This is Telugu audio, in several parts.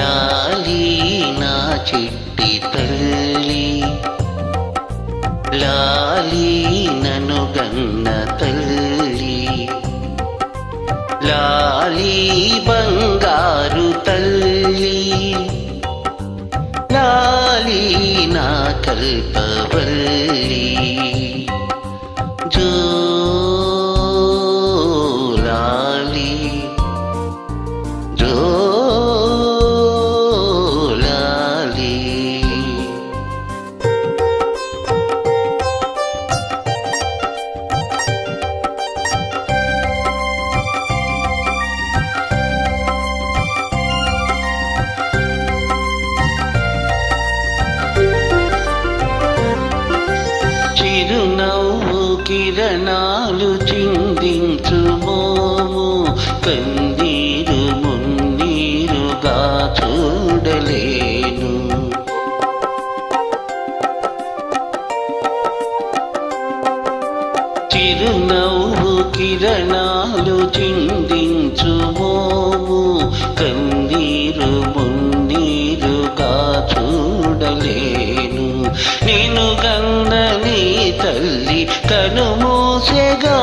లాలి నా చిట్టి తల్లి. లాలి నను గన్న తల్లి. లాలి బంగారు తల్లి. లాలి నా కల్పవల్లి. కన్నీరు మున్నీరుగా చూడలేను. చిరునవ్వు కిరణాలు చిందించు మోము కన్నీరు మున్నీరుగా చూడలేను. నేను గన్న తల్లి కను మూసెగా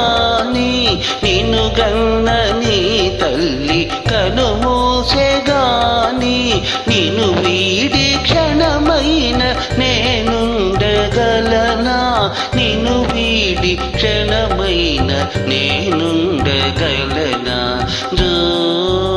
నిన్ను గన్నని తల్లి కను మూసెగాని నిన్ను వీడి క్షణమైన నేనుండగలనా? నిన్ను వీడి క్షణమైన నేనుండగలనా? జో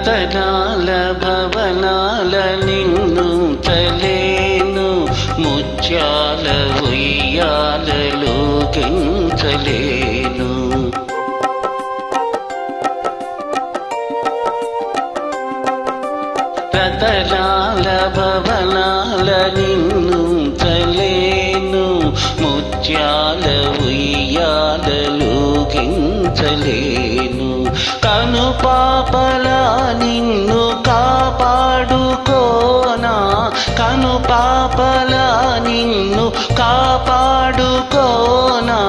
రతనాల భవనాల నిన్ను తలేను ముత్యాల ఉయ్యాలలో గెంచలేను. రతనాల భవనాల నిన్ను తలేను ముత్యాల ఉయ్యాలలో గించలేను. కను పాపల నిన్ను కాపాడుకోనా? కను పాపల నిన్ను కాపాడుకోనా?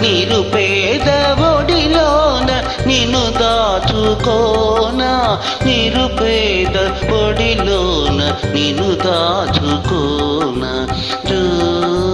నిరుపేద ఒడిలోన నిన్ను దాచుకోనా? నిరుపేద ఒడిలోన నిన్ను దాచుకోనా? చూ